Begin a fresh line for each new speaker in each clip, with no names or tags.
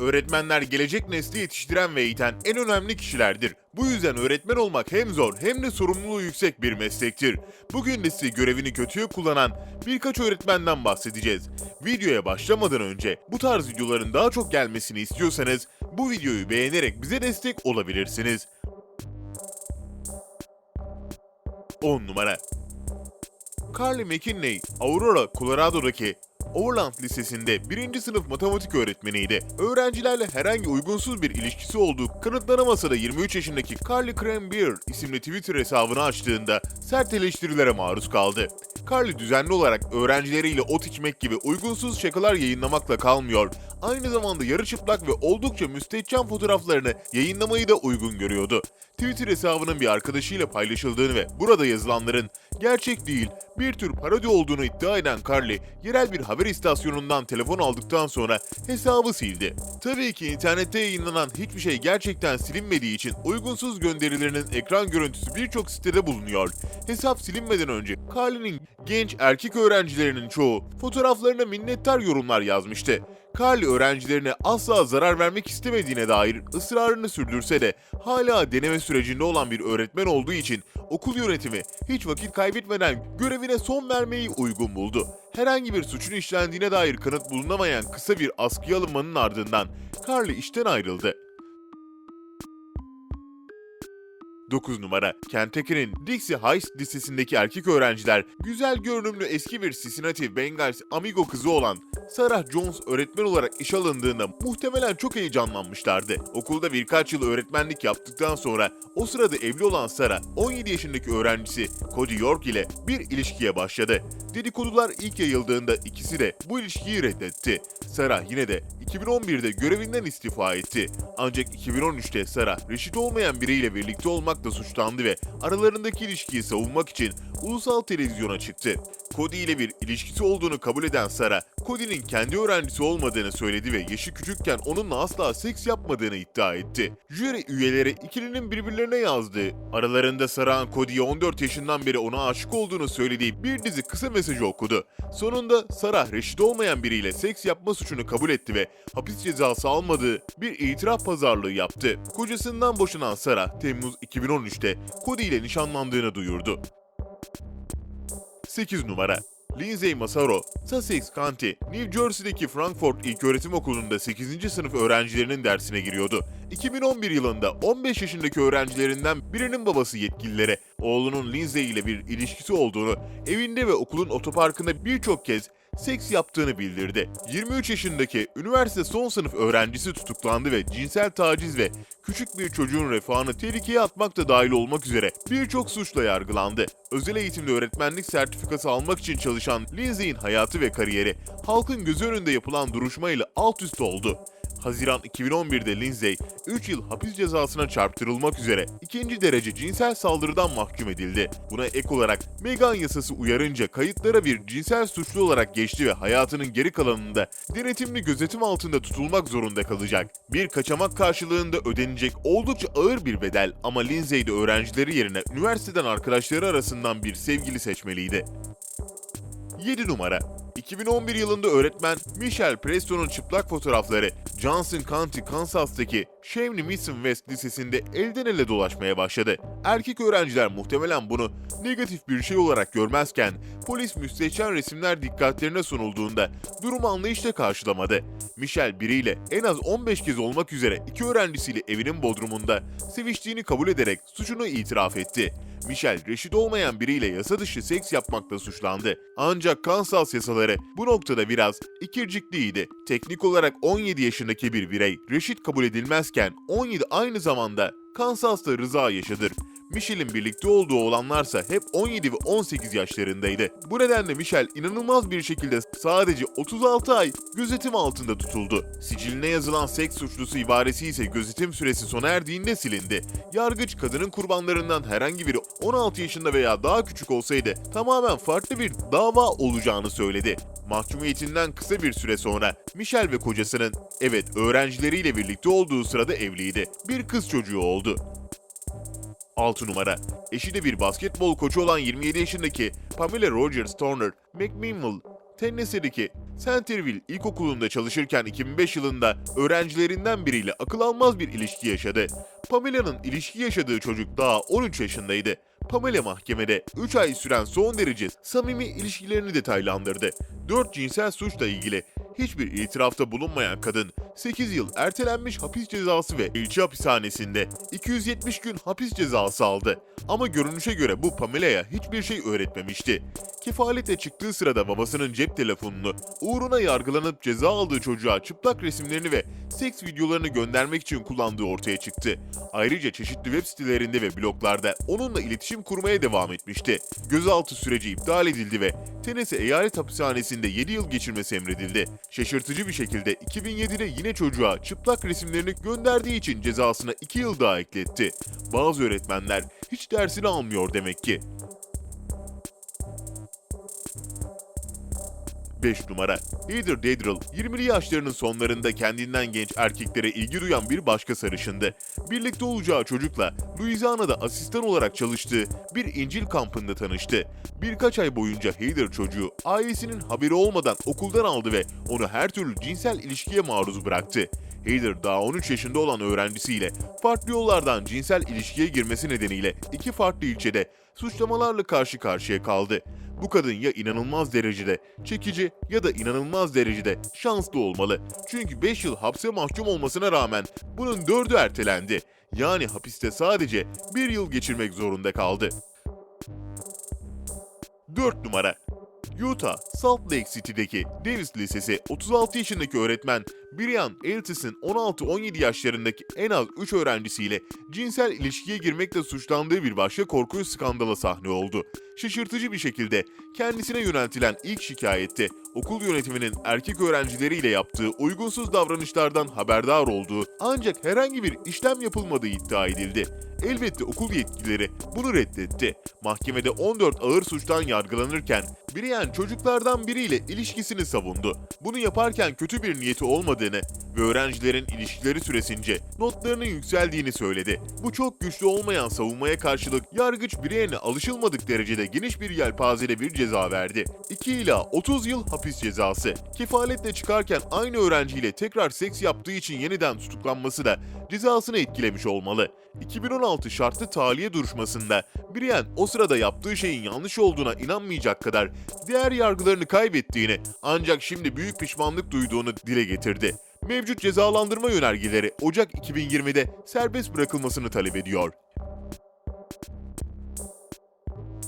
Öğretmenler gelecek nesli yetiştiren ve eğiten en önemli kişilerdir. Bu yüzden öğretmen olmak hem zor hem de sorumluluğu yüksek bir meslektir. Bugün de size görevini kötüye kullanan birkaç öğretmenden bahsedeceğiz. Videoya başlamadan önce bu tarz videoların daha çok gelmesini istiyorsanız bu videoyu beğenerek bize destek olabilirsiniz. 10 numara Carly McKinley, Aurora, Colorado'daki Overland Lisesi'nde birinci sınıf matematik öğretmeniydi. Öğrencilerle herhangi uygunsuz bir ilişkisi olduğu kanıtlanamasa da 23 yaşındaki Carly Cranbeer isimli Twitter hesabını açtığında sert eleştirilere maruz kaldı. Carly düzenli olarak öğrencileriyle ot içmek gibi uygunsuz şakalar yayınlamakla kalmıyor, aynı zamanda yarı çıplak ve oldukça müstehcen fotoğraflarını yayınlamayı da uygun görüyordu. Twitter hesabının bir arkadaşıyla paylaşıldığını ve burada yazılanların gerçek değil, bir tür parodi olduğunu iddia eden Carly, yerel bir haber istasyonundan telefon aldıktan sonra hesabı sildi. Tabii ki internette yayınlanan hiçbir şey gerçekten silinmediği için uygunsuz gönderilerinin ekran görüntüsü birçok sitede bulunuyor. Hesap silinmeden önce Carly'nin genç erkek öğrencilerinin çoğu fotoğraflarına minnettar yorumlar yazmıştı. Carly öğrencilerine asla zarar vermek istemediğine dair ısrarını sürdürse de hala deneme sürecinde olan bir öğretmen olduğu için okul yönetimi hiç vakit kaybetmeden görevine son vermeyi uygun buldu. Herhangi bir suçun işlendiğine dair kanıt bulunamayan kısa bir askıya alınmanın ardından Carly işten ayrıldı. 9 numara Kentucky'nin Dixie High Lisesi'ndeki erkek öğrenciler güzel görünümlü eski bir Cincinnati Bengals amigo kızı olan Sarah Jones öğretmen olarak iş alındığında muhtemelen çok heyecanlanmışlardı. Okulda birkaç yıl öğretmenlik yaptıktan sonra o sırada evli olan Sarah 17 yaşındaki öğrencisi Cody York ile bir ilişkiye başladı. Dedikodular ilk yayıldığında ikisi de bu ilişkiyi reddetti. Sarah yine de 2011'de görevinden istifa etti. Ancak 2013'te Sarah reşit olmayan biriyle birlikte olmakla suçlandı ve aralarındaki ilişkiyi savunmak için ulusal televizyona çıktı. Cody ile bir ilişkisi olduğunu kabul eden Sarah, Cody'nin kendi öğrencisi olmadığını söyledi ve yaşı küçükken onunla asla seks yapmadığını iddia etti. Jüri üyeleri ikilinin birbirlerine yazdığı, aralarında Sarah'ın Cody'ye 14 yaşından beri ona aşık olduğunu söylediği bir dizi kısa mesajı okudu. Sonunda Sarah reşit olmayan biriyle seks yapma suçunu kabul etti ve hapis cezası almadığı bir itiraf pazarlığı yaptı. Kocasından boşanan Sarah, Temmuz 2013'te Cody ile nişanlandığını duyurdu. 8 numara Lindsay Masaro, Sussex County, New Jersey'deki Frankfurt İlköğretim Okulu'nda 8. sınıf öğrencilerinin dersine giriyordu. 2011 yılında 15 yaşındaki öğrencilerinden birinin babası yetkililere oğlunun Lindsay ile bir ilişkisi olduğunu, evinde ve okulun otoparkında birçok kez seks yaptığını bildirdi. 23 yaşındaki üniversite son sınıf öğrencisi tutuklandı ve cinsel taciz ve küçük bir çocuğun refahını tehlikeye atmak da dahil olmak üzere birçok suçla yargılandı. Özel eğitimde öğretmenlik sertifikası almak için çalışan Lindsay'in hayatı ve kariyeri halkın gözü önünde yapılan duruşmayla alt üst oldu. Haziran 2011'de Lindsay 3 yıl hapis cezasına çarptırılmak üzere ikinci derece cinsel saldırıdan mahkum edildi. Buna ek olarak Megan yasası uyarınca kayıtlara bir cinsel suçlu olarak geçti ve hayatının geri kalanında denetimli gözetim altında tutulmak zorunda kalacak. Bir kaçamak karşılığında ödenecek oldukça ağır bir bedel ama Lindsay de öğrencileri yerine üniversiteden arkadaşları arasından bir sevgili seçmeliydi. 7 numara 2011 yılında öğretmen Michelle Preston'un çıplak fotoğrafları Johnson County, Kansas'taki Shawnee Mission West Lisesi'nde elden ele dolaşmaya başladı. Erkek öğrenciler muhtemelen bunu negatif bir şey olarak görmezken polis müstehcen resimler dikkatlerine sunulduğunda durumu anlayışla karşılamadı. Michelle biriyle en az 15 kez olmak üzere iki öğrencisiyle evinin bodrumunda seviştiğini kabul ederek suçunu itiraf etti. Michelle reşit olmayan biriyle yasa dışı seks yapmakla suçlandı. Ancak Kansas yasaları bu noktada biraz ikircikliydi. Teknik olarak 17 yaşındaki bir birey reşit kabul edilmezken 17 aynı zamanda Kansas'ta rıza yaşadır. Michelle'in birlikte olduğu olanlarsa hep 17 ve 18 yaşlarındaydı. Bu nedenle Michelle inanılmaz bir şekilde sadece 36 ay gözetim altında tutuldu. Siciline yazılan seks suçlusu ibaresi ise gözetim süresi sona erdiğinde silindi. Yargıç kadının kurbanlarından herhangi biri 16 yaşında veya daha küçük olsaydı tamamen farklı bir dava olacağını söyledi. Mahkumiyetinden kısa bir süre sonra Michelle ve kocasının evet öğrencileriyle birlikte olduğu sırada evliydi. Bir kız çocuğu oldu. 6 numara. Eşi de bir basketbol koçu olan 27 yaşındaki Pamela Rogers Turner McMinnville Tennessee'deki Centerville İlkokulu'nda çalışırken 2005 yılında öğrencilerinden biriyle akıl almaz bir ilişki yaşadı. Pamela'nın ilişki yaşadığı çocuk daha 13 yaşındaydı. Pamela mahkemede 3 ay süren son derece samimi ilişkilerini detaylandırdı. 4 cinsel suçla ilgili hiçbir itirafta bulunmayan kadın 8 yıl ertelenmiş hapis cezası ve ilçe hapishanesinde 270 gün hapis cezası aldı. Ama görünüşe göre bu Pamela'ya hiçbir şey öğretmemişti. Kefaletle çıktığı sırada babasının cep telefonunu uğruna yargılanıp ceza aldığı çocuğa çıplak resimlerini ve seks videolarını göndermek için kullandığı ortaya çıktı. Ayrıca çeşitli web sitelerinde ve bloglarda onunla iletişim kurmaya devam etmişti. Gözaltı süreci iptal edildi ve Tennessee Eyalet Hapishanesi'nde 7 yıl geçirmesi emredildi. Şaşırtıcı bir şekilde 2007'de yine çocuğa çıplak resimlerini gönderdiği için cezasına 2 yıl daha ekletti. Bazı öğretmenler hiç dersini almıyor demek ki. 5 numara. Heather Dedrill, 20'li yaşlarının sonlarında kendinden genç erkeklere ilgi duyan bir başka sarışındı. Birlikte olacağı çocukla Louisiana'da asistan olarak çalıştığı bir İncil kampında tanıştı. Birkaç ay boyunca Heather çocuğu ailesinin haberi olmadan okuldan aldı ve onu her türlü cinsel ilişkiye maruz bıraktı. Heather daha 13 yaşında olan öğrencisiyle farklı yollardan cinsel ilişkiye girmesi nedeniyle iki farklı ilçede suçlamalarla karşı karşıya kaldı. Bu kadın ya inanılmaz derecede çekici ya da inanılmaz derecede şanslı olmalı. Çünkü 5 yıl hapse mahkum olmasına rağmen bunun 4'ü ertelendi. Yani hapiste sadece 1 yıl geçirmek zorunda kaldı. 4 numara Utah, Salt Lake City'deki Davis Lisesi 36 yaşındaki öğretmen Brian Eltis'in 16-17 yaşlarındaki en az 3 öğrencisiyle cinsel ilişkiye girmekle suçlandığı bir başka korkunç skandala sahne oldu. Şaşırtıcı bir şekilde kendisine yöneltilen ilk şikayette okul yönetiminin erkek öğrencileriyle yaptığı uygunsuz davranışlardan haberdar olduğu ancak herhangi bir işlem yapılmadığı iddia edildi. Elbette okul yetkilileri bunu reddetti. Mahkemede 14 ağır suçtan yargılanırken Brian çocuklardan biriyle ilişkisini savundu. Bunu yaparken kötü bir niyeti olmadığını ve öğrencilerin ilişkileri süresince notlarının yükseldiğini söyledi. Bu çok güçlü olmayan savunmaya karşılık yargıç Brian'e alışılmadık derecede geniş bir yelpazede bir ceza verdi. 2 ila 30 yıl hapis cezası. Kefaletle çıkarken aynı öğrenciyle tekrar seks yaptığı için yeniden tutuklanması da cezasını etkilemiş olmalı. 2016 şartlı tahliye duruşmasında Brian o sırada yaptığı şeyin yanlış olduğuna inanmayacak kadar diğer yargılarını kaybettiğini ancak şimdi büyük pişmanlık duyduğunu dile getirdi. Mevcut cezalandırma yönergeleri Ocak 2020'de serbest bırakılmasını talep ediyor.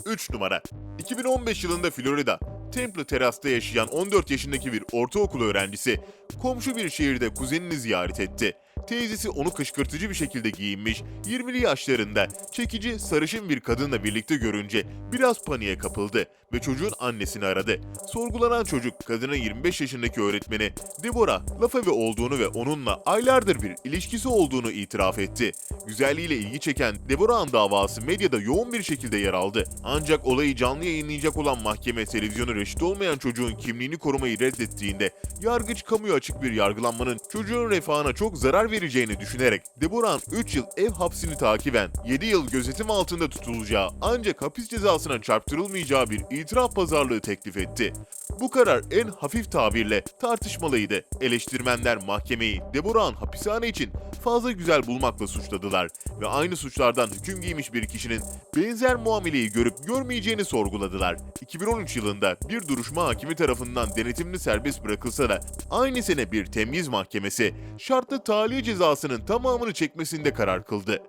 3 numara 2015 yılında Florida, Temple Teras'ta yaşayan 14 yaşındaki bir ortaokul öğrencisi komşu bir şehirde kuzenini ziyaret etti. Teyzesi onu kışkırtıcı bir şekilde giyinmiş, 20'li yaşlarında çekici sarışın bir kadınla birlikte görünce biraz paniğe kapıldı ve çocuğun annesini aradı. Sorgulanan çocuk kadının 25 yaşındaki öğretmeni Deborah Lafave olduğunu ve onunla aylardır bir ilişkisi olduğunu itiraf etti. Güzelliğiyle ilgi çeken Deborah'ın davası medyada yoğun bir şekilde yer aldı. Ancak olayı canlı yayınlayacak olan mahkeme televizyonu reşit olmayan çocuğun kimliğini korumayı reddettiğinde yargıç kamuya açık bir yargılanmanın çocuğun refahına çok zarar vereceğini düşünerek Deborah'ın 3 yıl ev hapsini takiben 7 yıl gözetim altında tutulacağı ancak hapis cezasına çarptırılmayacağı bir itiraf pazarlığı teklif etti. Bu karar en hafif tabirle tartışmalıydı. Eleştirmenler mahkemeyi Deborah'ın hapishane için fazla güzel bulmakla suçladılar ve aynı suçlardan hüküm giymiş bir kişinin benzer muameleyi görüp görmeyeceğini sorguladılar. 2013 yılında bir duruşma hakimi tarafından denetimli serbest bırakılsa da aynı sene bir temyiz mahkemesi şartlı tahliye cezasının tamamını çekmesinde karar kıldı.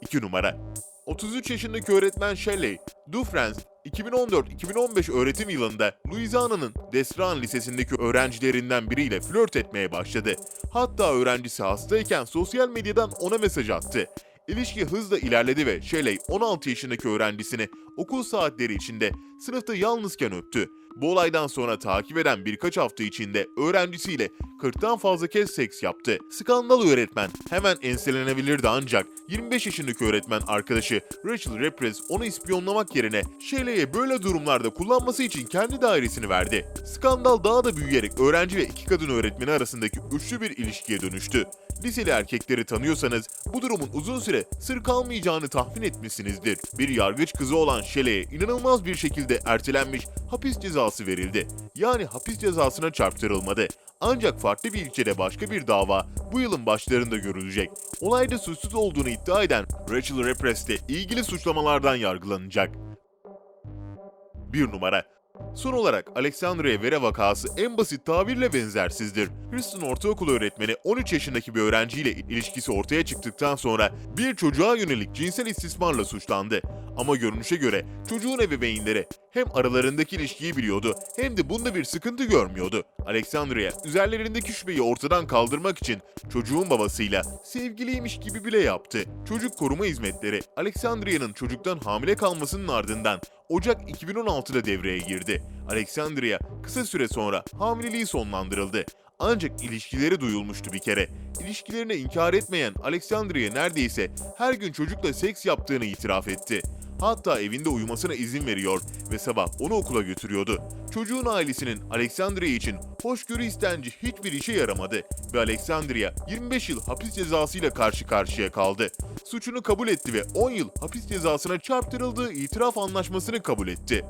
2 numara 33 yaşındaki öğretmen Shelley, Dufresne, 2014-2015 öğretim yılında Louisiana'nın Desran Lisesi'ndeki öğrencilerinden biriyle flört etmeye başladı. Hatta öğrencisi hastayken sosyal medyadan ona mesaj attı. İlişki hızla ilerledi ve Shelley 16 yaşındaki öğrencisini okul saatleri içinde sınıfta yalnızken öptü. Bu olaydan sonra takip eden birkaç hafta içinde öğrencisiyle 40'tan fazla kez seks yaptı. Skandal öğretmen hemen enselenebilirdi ancak 25 yaşındaki öğretmen arkadaşı Rachel Repres onu ispiyonlamak yerine Shelley'e böyle durumlarda kullanması için kendi dairesini verdi. Skandal daha da büyüyerek öğrenci ve iki kadın öğretmeni arasındaki üçlü bir ilişkiye dönüştü. Liseli erkekleri tanıyorsanız bu durumun uzun süre sır kalmayacağını tahmin etmişsinizdir. Bir yargıç kızı olan Shelley'e inanılmaz bir şekilde ertelenmiş hapis cezası verildi. Yani hapis cezasına çarptırılmadı. Ancak farklı bir ilçede başka bir dava bu yılın başlarında görülecek. Olayda suçsuz olduğunu iddia eden Rachel Repress ilgili suçlamalardan yargılanacak. 1 numara Son olarak Alexandria Vera vakası en basit tabirle benzersizdir. Houston Ortaokulu öğretmeni 13 yaşındaki bir öğrenciyle ilişkisi ortaya çıktıktan sonra bir çocuğa yönelik cinsel istismarla suçlandı. Ama görünüşe göre çocuğun ebeveynleri hem aralarındaki ilişkiyi biliyordu hem de bunda bir sıkıntı görmüyordu. Alexandria üzerlerindeki şüpheyi ortadan kaldırmak için çocuğun babasıyla sevgiliymiş gibi bile yaptı. Çocuk koruma hizmetleri Alexandria'nın çocuktan hamile kalmasının ardından Ocak 2016'da devreye girdi. Alexandria kısa süre sonra hamileliği sonlandırıldı. Ancak ilişkileri duyulmuştu bir kere. İlişkilerini inkar etmeyen Alexandria neredeyse her gün çocukla seks yaptığını itiraf etti. Hatta evinde uyumasına izin veriyor ve sabah onu okula götürüyordu. Çocuğun ailesinin Alexandria için hoşgörü istenci hiçbir işe yaramadı ve Alexandria 25 yıl hapis cezasıyla karşı karşıya kaldı. Suçunu kabul etti ve 10 yıl hapis cezasına çarptırıldığı itiraf anlaşmasını kabul etti.